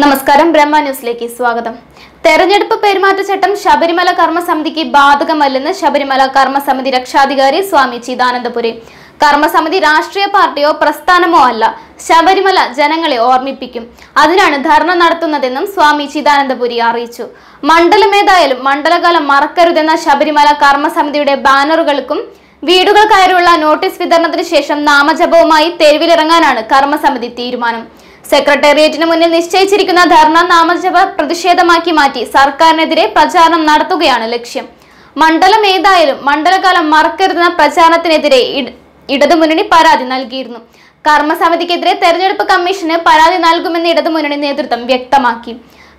നമസ്കാരം. ബ്രഹ്മ ന്യൂസിലേക്ക് സ്വാഗതം. തെരഞ്ഞെടുപ്പ് പെരുമാറ്റച്ചട്ടം ശബരിമല കർമ്മസമിതിക്ക് ബാധകമല്ലെന്ന് ശബരിമല കർമ്മസമിതി രക്ഷാധികാരി സ്വാമി ചിദാനന്ദപുരി. കർമ്മസമിതി രാഷ്ട്രീയ പാർട്ടിയോ പ്രസ്ഥാനമോ അല്ല ശബരിമല ജനങ്ങളെ ഓർമ്മിപ്പിക്കും. അതിനാണ് ധർണ നടത്തുന്നതെന്നും സ്വാമി ചിദാനന്ദപുരി അറിയിച്ചു. മണ്ഡലമേതായാലും മണ്ഡലകാലം മറക്കരുതെന്ന ശബരിമല കർമ്മസമിതിയുടെ ബാനറുകൾക്കും വീടുകൾ കയറിയുള്ള നോട്ടീസ് വിതരണത്തിന് ശേഷം നാമജപവുമായി തെരുവിലിറങ്ങാനാണ് കർമ്മസമിതി തീരുമാനം. സെക്രട്ടേറിയറ്റിന് മുന്നിൽ നിശ്ചയിച്ചിരിക്കുന്ന ധർണ നാമജപ പ്രതിഷേധമാക്കി മാറ്റി സർക്കാരിനെതിരെ പ്രചാരണം നടത്തുകയാണ് ലക്ഷ്യം. മണ്ഡലം ഏതായാലും മണ്ഡലകാലം മറക്കരുതെന്ന പ്രചാരണത്തിനെതിരെ ഇട- ഇടതുമുന്നണി പരാതി നൽകിയിരുന്നു. കർമ്മസമിതിക്കെതിരെ തെരഞ്ഞെടുപ്പ് കമ്മീഷന് പരാതി നൽകുമെന്ന് ഇടതുമുന്നണി നേതൃത്വം വ്യക്തമാക്കി.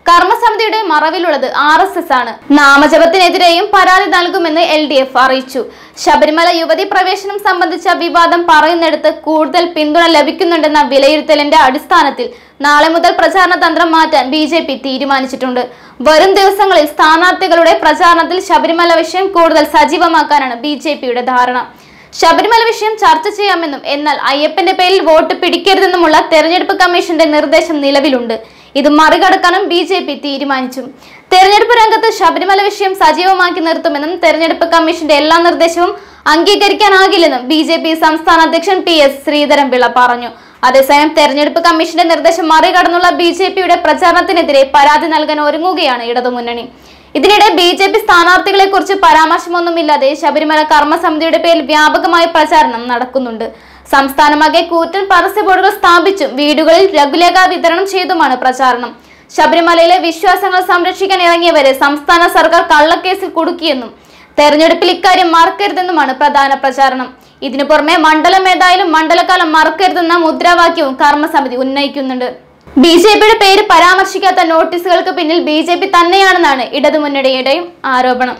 കർമ്മസമിതിയുടെ മറവിലുള്ളത് ആർ എസ് എസ് ആണ്. നാമജപത്തിനെതിരെയും പരാതി നൽകുമെന്ന് എൽ ഡി എഫ് അറിയിച്ചു. ശബരിമല യുവതി പ്രവേശനം സംബന്ധിച്ച വിവാദം പറയുന്നിടത്ത് കൂടുതൽ പിന്തുണ ലഭിക്കുന്നുണ്ടെന്ന വിലയിരുത്തലിന്റെ അടിസ്ഥാനത്തിൽ നാളെ മുതൽ പ്രചാരണ തന്ത്രം മാറ്റാൻ ബി ജെ പി തീരുമാനിച്ചിട്ടുണ്ട്. വരും ദിവസങ്ങളിൽ സ്ഥാനാർത്ഥികളുടെ പ്രചാരണത്തിൽ ശബരിമല വിഷയം കൂടുതൽ സജീവമാക്കാനാണ് ബി ജെ പിയുടെ ധാരണ. ശബരിമല വിഷയം ചർച്ച ചെയ്യാമെന്നും എന്നാൽ അയ്യപ്പന്റെ പേരിൽ വോട്ട് പിടിക്കരുതെന്നുമുള്ള തെരഞ്ഞെടുപ്പ് കമ്മീഷന്റെ നിർദ്ദേശം നിലവിലുണ്ട്. ഇത് മറികടക്കാനും ബി ജെ പി തീരുമാനിച്ചു. തെരഞ്ഞെടുപ്പ് രംഗത്ത് ശബരിമല വിഷയം സജീവമാക്കി നിർത്തുമെന്നും തെരഞ്ഞെടുപ്പ് കമ്മീഷന്റെ എല്ലാ നിർദ്ദേശവും അംഗീകരിക്കാനാകില്ലെന്നും ബി ജെ പി സംസ്ഥാന അധ്യക്ഷൻ പി എസ് ശ്രീധരൻപിള്ള പറഞ്ഞു. അതേസമയം തെരഞ്ഞെടുപ്പ് കമ്മീഷന്റെ നിർദ്ദേശം മറികടന്നുള്ള ബി ജെ പിയുടെ പ്രചാരണത്തിനെതിരെ പരാതി നൽകാൻ ഒരുങ്ങുകയാണ് ഇടതുമുന്നണി. ഇതിനിടെ ബി ജെ പി സ്ഥാനാർത്ഥികളെ കുറിച്ച് പരാമർശമൊന്നുമില്ലാതെ ശബരിമല കർമ്മസമിതിയുടെ പേരിൽ വ്യാപകമായ പ്രചാരണം നടക്കുന്നുണ്ട്. സംസ്ഥാനമാകെ കൂറ്റൻ പരസ്യ ബോർഡുകൾ സ്ഥാപിച്ചും വീടുകളിൽ ലഘുലേഖ വിതരണം ചെയ്തുമാണ് പ്രചാരണം. ശബരിമലയിലെ വിശ്വാസങ്ങൾ സംരക്ഷിക്കാൻ ഇറങ്ങിയവരെ സംസ്ഥാന സർക്കാർ കള്ളക്കേസിൽ കുടുക്കിയെന്നും തെരഞ്ഞെടുപ്പിൽ ഇക്കാര്യം മറക്കരുതെന്നുമാണ് പ്രധാന പ്രചാരണം. ഇതിനു പുറമെ മണ്ഡലം ഏതായാലും മണ്ഡലകാലം മറക്കരുതെന്ന മുദ്രാവാക്യവും കർമ്മസമിതി ഉന്നയിക്കുന്നുണ്ട്. ബി ജെ പിയുടെ പേര് പരാമർശിക്കാത്ത നോട്ടീസുകൾക്ക് പിന്നിൽ ബി ജെ പി തന്നെയാണെന്നാണ് ഇടതുമുന്നണിയുടെയും ആരോപണം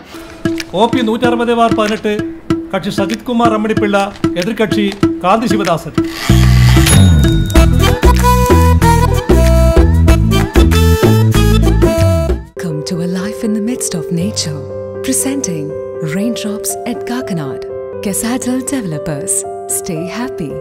ഒ പി നൂറ്ററുപത് ബാർ പതിനെട്ട് കക്ഷി സജിത് കുമാർ അമ്മണിപ്പിള്ള എതിർകക്ഷി കാന്തി Sivadasan Come to a life in the midst of nature. Presenting Raindrops at Kakanad. Casadal Developers. Stay happy.